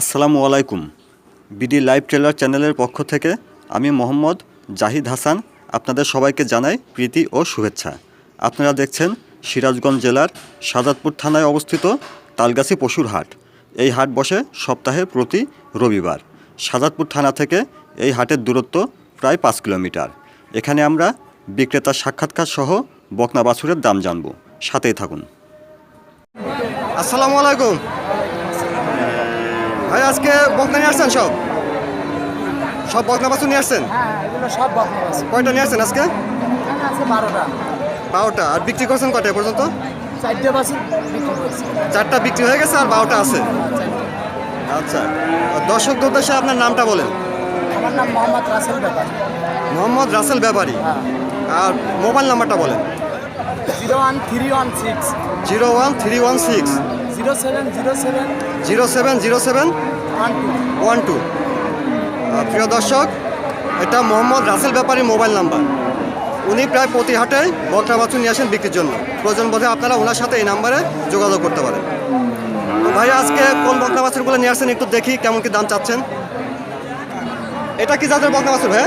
আসসালামু আলাইকুম। BD live trailer চ্যানেলের পক্ষ থেকে আমি মোহাম্মদ জাহিদ হাসান আপনাদের সবাইকে জানাই প্রীতি ও শুভেচ্ছা। আপনারা দেখছেন সিরাজগঞ্জ জেলার সাজাদপুর থানায় অবস্থিত তালগাছি পশুর হাট। এই হাট বসে সপ্তাহে প্রতি রবিবার। সাজাদপুর থানা থেকে এই হাটের দূরত্ব প্রায় পাঁচ কিলোমিটার। এখানে আমরা বিক্রেতার সাক্ষাৎকার সহ বকনা বাছুরের দাম জানব। সাথেই থাকুন। আসসালামু আলাইকুম। ভাই আজকে বকনা নিয়ে আসছেন সব? সব বকনা বাছুর নিয়ে আসছেন? হ্যাঁ সব বকনা কয়টা নিয়ে আসছেন আজকে? বারোটা। বারোটা। আর বিক্রি করছেন কয়টা এ পর্যন্ত? চারটে বাছুর চারটা বিক্রি হয়ে গেছে আর বারোটা আছে? আচ্ছা। আর দর্শকদের উদ্দেশ্যে আপনার নামটা বলেন। আমার নাম মোহাম্মদ রাসেল ব্যাপার। মোহাম্মদ রাসেল ব্যাপারী। হ্যাঁ। আর মোবাইল নাম্বারটা বলেন। Zero one three one six. Zero one three one six. Zero seven zero seven zero seven zero seven one two. প্রিয় দর্শক, এটা মোহাম্মদ রাসেল ব্যাপারী মোবাইল নাম্বার। উনি প্রায় প্রতি হাটে বকরা বাছুর নিয়ে আসেন বিক্রির জন্য। প্রয়োজন বোধে আপনারা ওনার সাথে এই নাম্বারে যোগাযোগ করতে পারেন। তো ভাই, আজকে কোন বকরা বাছুরগুলো নিয়ে আসছেন একটু দেখি কেমন কি দাম চাচ্ছেন। এটা কি জাতের বকরা বাছুর ভাই?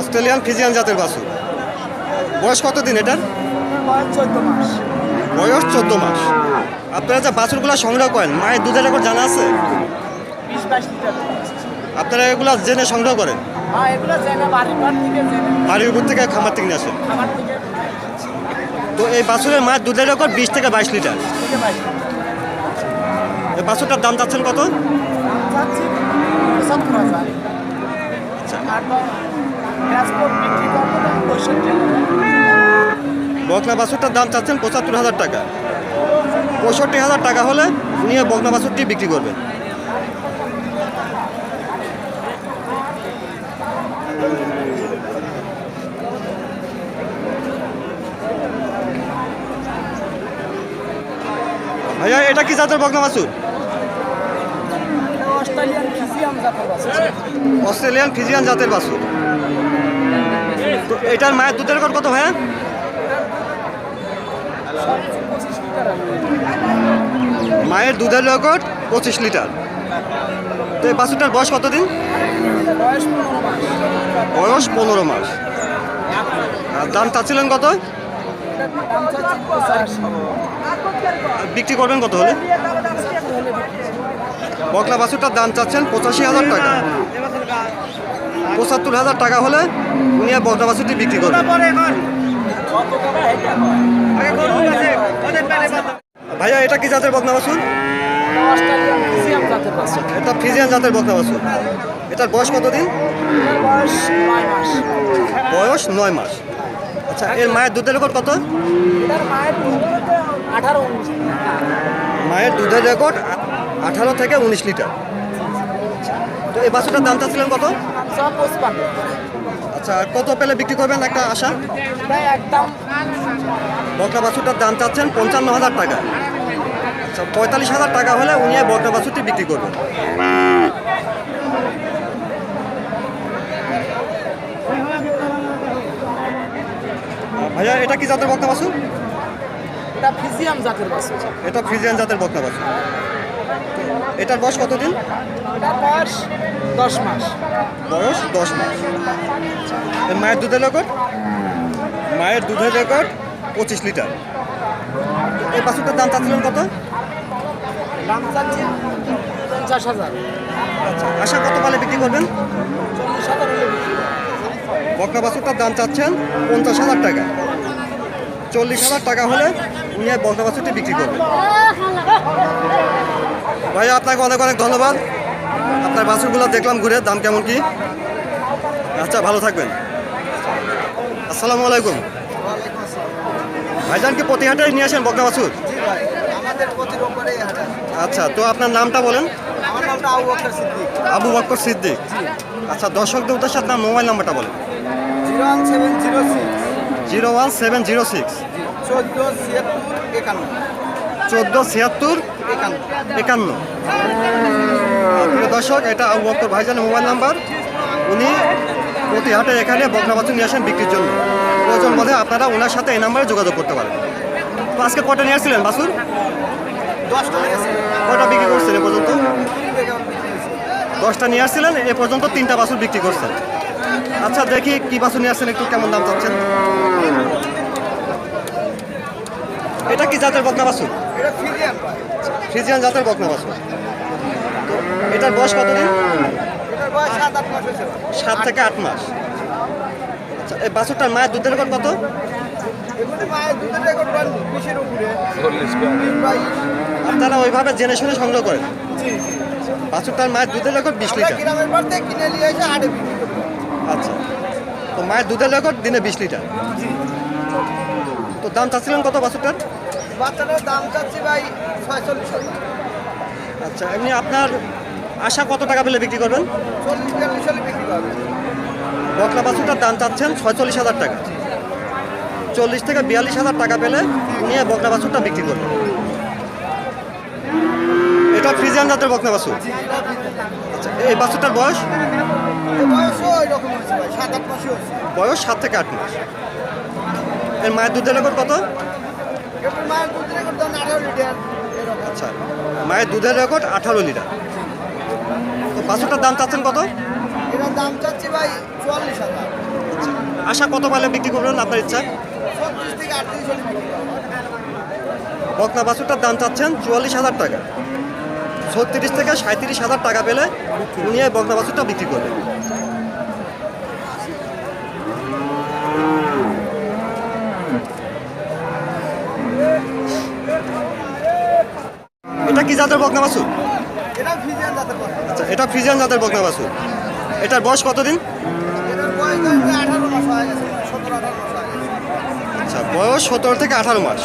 অস্ট্রেলিয়ান ফিজিয়ান জাতের বাছুর। বয়স কত দিন এটার চোদ্দ মাস। বয়স চোদ্দ মাস। আপনারা যে বাছুরগুলো সংগ্রহ করেন মায়ের দুধের রেকর্ড জানা আছে? আপনারা এগুলো জেনে সংগ্রহ করেন? হ্যাঁ বাড়ির উপর থেকে খামার থেকে আসেন? তো এই বাছুরের মায়ের দুধের রেকর্ড বিশ থেকে বাইশ লিটার। এই বাছুরটার দাম চাচ্ছেন কত? আচ্ছা। বকনা বাছুরটার দাম চাচ্ছেন পঁচাত্তর হাজার টাকা। পঁয়ষট্টি হাজার টাকা হলে উনি বকনা বাছুরটি বিক্রি করবেন। ভাইয়া এটা কি জাতের বকনা বাছুর? অস্ট্রেলিয়ান ফিজিয়ান জাতের বাছুর। তো এটার মায়ের দুধের কত ভাইয়া সর্বোচ্চ পঁচিশ লিটার হবে মায়ের দুধের রেকর্ড পঁচিশ লিটার। তো এই বাছুরটার বয়স কতদিন? বয়স পনেরো মাস। আর দাম চাচ্ছিলেন কত? বিক্রি করবেন কত হলে? বকলা বাছুরটার দাম চাচ্ছেন পঁচাশি হাজার টাকা। পঁচাত্তর হাজার টাকা হলে উনি আর বকলা বাছুরটি বিক্রি করবেন। ভাইয়া, এটা কি জাতের জাতের বাছুর? এটা ফিজিয়ান জাতের বকনা বাছুর। এটার বয়স কতদিন? বয়স নয় মাস। আচ্ছা এর মায়ের দুধের রেকর্ড কত? মায়ের দুধের রেকর্ড আঠারো থেকে উনিশ লিটার। তো এই বাছুরটার দাম চাচ্ছিলেন কত? আচ্ছা কত পেলে বিক্রি করবেন একটা আশা? একদম। বকরা বাছুরটার দাম চাচ্ছেন পঞ্চান্ন হাজার টাকা। আচ্ছা পঁয়তাল্লিশ হাজার টাকা হলে উনি বকরা বাছুরটি বিক্রি করবেন। ভাইয়া এটা কি জাতের বকনা বাছুর? এটা ফিজিয়াম জাতের বাছুর। এটা ফ্রিজিয়ান জাতের বকনা বাছুর। এটার বয়স কতদিন? এটার বয়স দশ মাস। বয়স দশ মাস। মায়ের দুধের রেকর্ড মায়ের দুধের রেকর্ড পঁচিশ লিটার। এই বাছুরটার দাম চাচ্ছিলেন কত? দাম চাচ্ছি পঞ্চাশ হাজার। আচ্ছা আশা কত পালে বিক্রি করবেন? বিক্রি। বকনা বাছুরটার দাম চাচ্ছেন পঞ্চাশ হাজার টাকা। চল্লিশ হাজার টাকা হলে উনি এই বকনা বাছুরটি বিক্রি করবেন। ভাই আপনাকে অনেক অনেক ধন্যবাদ। আপনার বাছুরগুলো দেখলাম ঘুরে দাম কেমন কি? আচ্ছা ভালো থাকবেন। আসসালামু আলাইকুম। ভাইজান কি প্রতি হাটে নিয়ে আসেন বকনা বাছুর। আচ্ছা তো আপনার নামটা বলেন। আবু বক্কর সিদ্দিক। আচ্ছা দর্শকদের উদ্দেশ্যে আপনার মোবাইল নাম্বারটা বলেন। Zero one seven zero six. চোদ্দ ছিয়াত্তর একান্ন। চোদ্দ ছিয়াত্তর একান্ন। একান্ন। দর্শক এটা আবু বক্কর ভাইজানের মোবাইল নাম্বার। উনি প্রতি হাটে এখানে বকনা বাছুর নিয়ে আসেন বিক্রির জন্য। প্রয়োজন বোধে আপনারা ওনার সাথে এই নাম্বারে যোগাযোগ করতে পারেন। তো আজকে কটা নিয়ে আসছিলেন নিয়েছে কয়টা বিক্রি করছেন এ পর্যন্ত। দশটা নিয়ে আসছিলেন এ পর্যন্ত তিনটা বাছুর বিক্রি করছেন। আচ্ছা দেখি কি বাছুর নিয়ে আসছেন একটু কেমন দাম চাচ্ছেন? এটা কি জাতের বকনা বাছুর ভাই। ফ্রিজিয়ান জাতের বকনা বাছুর তো এটার বয়স কতদিন? সাত থেকে আট মাস। আচ্ছা এই বাছুরটার মায়ের দুধের রেকর্ড কত? আপনারা ওইভাবে জেনে শুনে সংগ্রহ করেন বাছুরটার মায়ের দুধের রেকর্ড বিশ লিটার। আচ্ছা। তো মায়ের দুধের রেকর্ড দিনে বিশ লিটার। দাম চাচ্ছিলেন কত বাছুরটার? বাচ্চাটার দাম চাচ্ছি ভাই ছয়চল্লিশ আচ্ছা এমনি আপনার আশা কত টাকা পেলে বিক্রি করবেন? চল্লিশ বিয়াল্লিশ হলে বিক্রি করবে বকলা বাছুরটার দাম চাচ্ছেন ছয়চল্লিশ হাজার টাকা। চল্লিশ থেকে বিয়াল্লিশ হাজার টাকা পেলে নিয়ে বকলা বাছুরটা বিক্রি করবেন। এটা ফ্রিজিয়ান জাতের বকনা বাছুর? আচ্ছা এই বাছুরটার বয়স? বয়স সাত থেকে আট মাস। এর মায়ের দুধের রেকর্ড কত? আচ্ছা মায়ের দুধের রেকর্ড আঠারো লিটার। তো বাছুরটার দাম চাচ্ছেন কত? এটার দাম চাচ্ছি ভাই চুয়াল্লিশ হাজার। আশা কত পালে বিক্রি করবেন আপনার ইচ্ছা? বকনা বাছুরটার দাম চাচ্ছেন চুয়াল্লিশ হাজার টাকা। ছত্রিশ থেকে সাঁত্রিশ হাজার টাকা পেলে উনি বকনা বাছুরটা বিক্রি করবেন। কি জাতের বকনা বাছুর এটা আচ্ছা ফ্রিজিয়ান জাতের বকনা বাছুর এটার বয়স কতদিন? আচ্ছা বয়স সতেরো থেকে আঠারো মাস।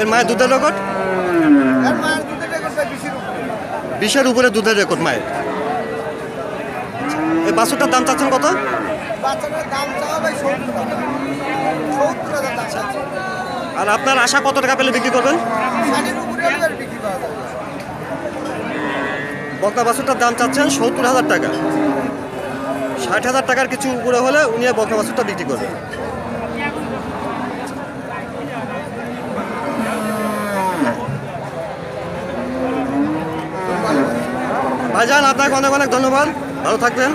এর মায়ের দুধের রেকর্ড? বিশের উপরে। দুধের রেকর্ড মায়ের। আচ্ছা, এই বাছুরটার দাম চাচ্ছেন কত? আর আপনার আশা কত টাকা পেলে বিক্রি করবেন? বিক্রি করা যাবে বকনা বাছুরটার দাম চাচ্ছেন সত্তর হাজার টাকা। ষাট হাজার টাকার কিছু উপরে হলে উনি বকনা বাছুরটা বিক্রি করবেন। ভাইজান আপনাকে অনেক অনেক ধন্যবাদ। ভালো থাকবেন।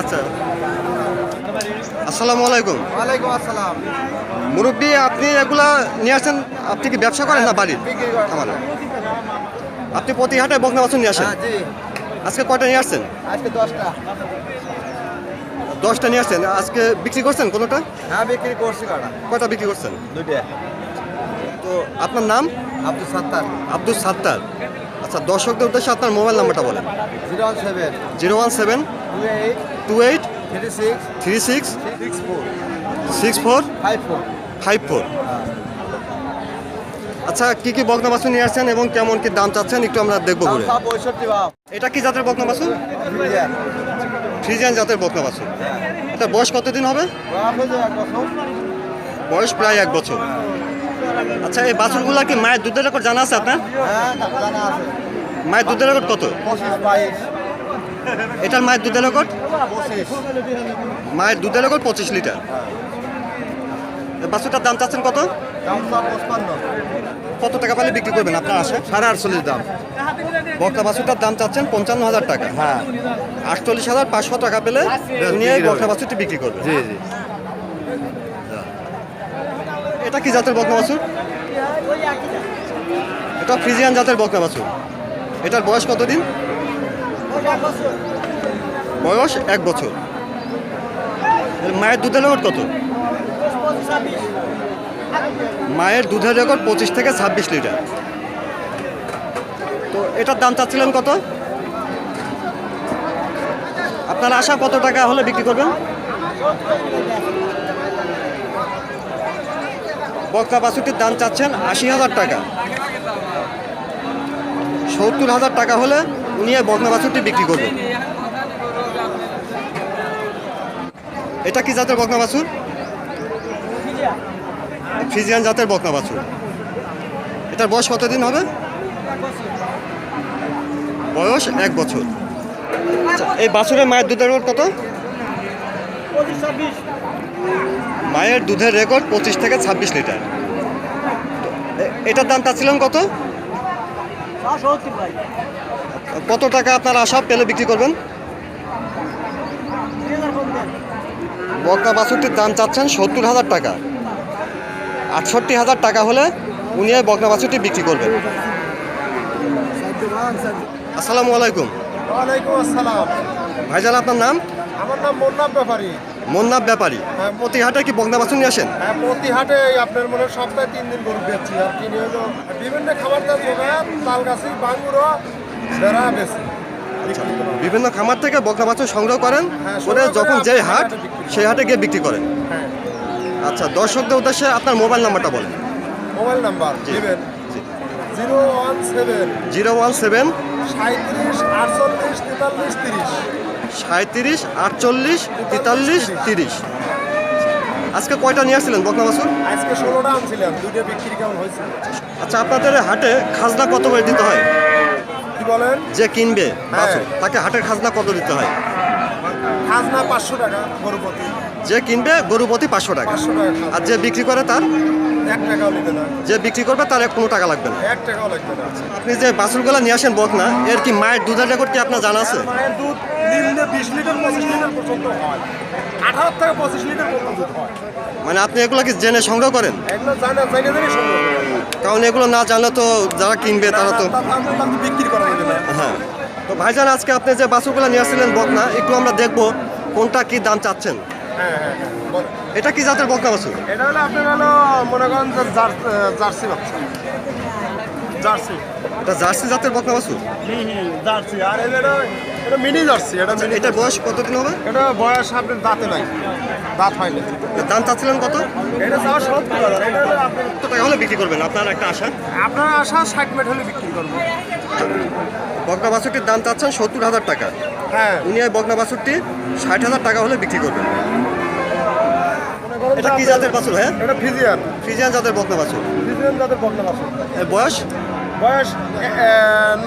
আচ্ছা। আসসালামু আলাইকুম। ওয়ালাইকুম আসসালাম। মুরব্বী আপনি এগুলা নিয়ে আসছেন আপনি কি ব্যবসা করেন না বাড়ির আমার আপনি প্রতি হাটে বকনা বাছুর নিয়ে আসেন? হ্যাঁ আজকে কয়টা নিয়ে আসছেন? আজকে দশটা। দশটা নিয়ে আসছেন। আজকে বিক্রি করছেন কোনোটা? হ্যাঁ বিক্রি করছি কাটা কয়টা বিক্রি করছেন? দুইটা। তো আপনার নাম? আব্দুল সত্তার। আব্দুল সাত্তার। আচ্ছা দর্শকদের উদ্দেশ্যে আপনার মোবাইল নাম্বারটা বলেন। Zero one seven. Zero one seven two eight. Two eight three six six four five four আচ্ছা কি কি বকনা বাছুর নিয়ে আসছেন এবং কেমন কি দাম চাচ্ছেন? একটু আমরা দেখব ঘুরে। এটা কি জাতের বকনা বাছুর ফ্রিজিয়ান। জাতের বকনা বাছুর এটা বয়স কতদিন হবে? বয়স প্রায় এক বছর। আচ্ছা এই বাছুরগুলা কি মায়ের দুধের রেকর্ড জানা আছে আপনার? হ্যাঁ মায়ের দুধের রেকর্ড কত? এটার মায়ের দুধের পঁচিশ। মায়ের দুধের রেকর্ড পঁচিশ লিটার। বাছুরটার দাম চাচ্ছেন কত? কত টাকা পালে বিক্রি করবেন আপনার আসে সাড়ে আটচল্লিশ দাম। বকনা বাছুরটার দাম চাচ্ছেন পঞ্চান্ন হাজার টাকা। হ্যাঁ। আটচল্লিশ হাজার পাঁচশো টাকা পেলে নিয়ে বকনা বাছুরটি বিক্রি করবে। জি জি। এটা কি জাতের বকনা বাছুর? এটা ফ্রিজিয়ান জাতের বকনা বাছুর। এটার বয়স কতদিন? বয়স এক বছর। মায়ের দুধের রেকর্ড কত? মায়ের দুধের রেকর্ড পঁচিশ থেকে ছাব্বিশ লিটার। তো এটার দাম চাচ্ছিলেন কত? আপনার আশা কত টাকা হলে বিক্রি করবেন? বক্তা বাছুরটির দাম চাচ্ছেন আশি হাজার টাকা। সত্তর হাজার টাকা হলে উনি বকনা বাছুরটি বিক্রি করবেন। এটা কি জাতের বকনা বাছুর? ফ্রিজিয়ান জাতের বকনা বাছুর। এটার বয়স কতদিন হবে? বয়স এক বছর। আচ্ছা, এই বাছুরের মায়ের দুধের রেকর্ড কত? মায়ের দুধের রেকর্ড পঁচিশ থেকে ছাব্বিশ লিটার। এটার দাম চাচ্ছিলেন কত? কত টাকা আপনার আশা পেলে বিক্রি করবেন? বকনা বাছুরটির দাম চাচ্ছেন সত্তর হাজার টাকা। আটষট্টি হাজার টাকা হলে উনি এই বকনা বাছুরটি বিক্রি করবেন। আসসালামু আলাইকুম। ওয়ালাইকুম আসসালাম। ভাইজান আপনার নাম? আমার নাম মোন্নাব ব্যাপারী। মন্নাব ব্যাপারী। প্রতি হাটে কি বকনা বাছুর নিয়ে আসেন? হ্যাঁ প্রতি হাটে আপনার মনে হয় সপ্তাহে তিন দিন গরু বেচছি। আর কিনে বিভিন্ন খাবার দাবার জোগায় তাল গাছি বাঙ্গুরো বিভিন্ন খামার থেকে বকনা বাছুর সংগ্রহ করেন। হ্যাঁ, করে যখন যে হাট বিক্রি। সেই হাটে গিয়ে বিক্রি করেন। হ্যাঁ। আচ্ছা দর্শকদের উদ্দেশ্যে আপনার মোবাইল নাম্বারটা বলেন। মোবাইল নাম্বার দিবেন। Zero one seven zero one seven সাঁত্রিশ আটচল্লিশ তেতাল্লিশ তিরিশ। সাঁত্রিশ আটচল্লিশ তেতাল্লিশ তিরিশ। আজকে কয়টা নিয়ে আসছিলেন বকনা বাছুর আজকে ষোলোটা আনছিলাম দুইটা বিক্রি কেমন হয়েছে? আচ্ছা আপনাদের হাটে খাজনা কত করে দিতে হয়? বলেন? যে কিনবে হ্যাঁ। বাছুর তাকে হাটের খাজনা কত দিতে হয়? খাজনা পাঁচশো টাকা গরুপতি। যে কিনবে গরু প্রতি পাঁচশো টাকা। আর যে বিক্রি করে তার? না। যে বিক্রি করবে তার কোনো টাকা লাগবে না। এক টাকাও লাগবে না। আপনি যে বাছুরগুলো নিয়ে আসেন বকনা এর কি মায়ের দুধের রেকর্ড কি আপনার জানা আছে? মায়ের দুধ নিম্নে বিশ লিটার পঁচিশ লিটার পর্যন্ত হয়। আঠারো থেকে পঁচিশ লিটার পর্যন্ত হয়। মানে আপনি এগুলো কি জেনে সংগ্রহ করেন? এগুলো জানা জানে জানি সংগ্রহ করে। কারণ এগুলো না জানলে তো যারা কিনবে তারা তো বিক্রি করা যাবে না। হ্যাঁ। তো ভাইজান আজকে আপনি যে বাছুরগুলো নিয়ে আসছিলেন বকনা একটু আমরা দেখব কোনটা কি দাম চাচ্ছেন। হ্যাঁ হ্যাঁ হ্যাঁ। এটা কি জাতের বকনা বাছুর? এটা হলো আপনার হলো মনে করেন জার্সি বাচ্চা জার্সি। এটা জার্সি জাতের বকনা বাছুর? জার্সি। আর এটা এটা মিনি জার্সি এটা মিনি এটার বয়স কতদিন হবে? এটা বয়স আপনার দাঁতে নাই দাঁত হয়নি। দাম চাচ্ছিলেন কত? এটা চাওয়া সত্তর হাজার এটা কত টাকা হলে বিক্রি করবেন? আপনার একটা আশা। আপনার আশা ষাট মিনিট হলে বিক্রি করব। বকনা বাছুরটির দাম চাচ্ছেন সত্তর হাজার টাকা। হ্যাঁ। উনি এই বকনা বাছুরটি ষাট হাজার টাকা হলে বিক্রি করবেন। এটা কি জাতের বাছুর হ্যাঁ? এটা ফিজিয়ান। ফ্রিজিয়ান জাতের বকনা বাছুর। ফিজিয়ান জাতের বকনা বাছুর। বয়স? বয়স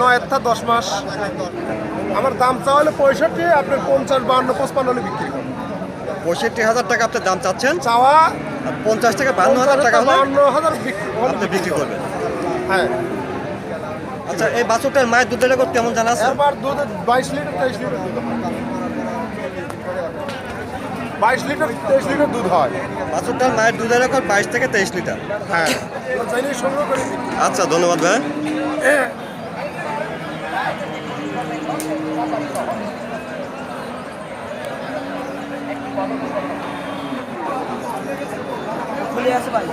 নয় একটা দশ মাস। আমার দাম চাওয়া হলে পঁয়ষট্টি আপনার পঞ্চাশ বান্ন পঁচপান্ন হলে বিক্রি করব পঁয়ষট্টি হাজার টাকা আপনার দাম চাচ্ছেন? চাওয়া পঞ্চাশ থেকে বান্ন হাজার টাকা বান্ন হাজার বিক্রি আপনি বিক্রি করবেন। হ্যাঁ। আচ্ছা এই বাছুরটার মায়ের দুধের রেকর্ড কেমন জানা আছে? এবার দুধ বাইশ লিটার তেইশ লিটার। বাইশ লিটার তেইশ লিটার দুধ হয়। বাছুরটার মায়ের দুধের এখন বাইশ থেকে তেইশ লিটার। হ্যাঁ। চাইলে সংগ্রহ করে আচ্ছা ধন্যবাদ ভাই। খুলে আছে ভাই।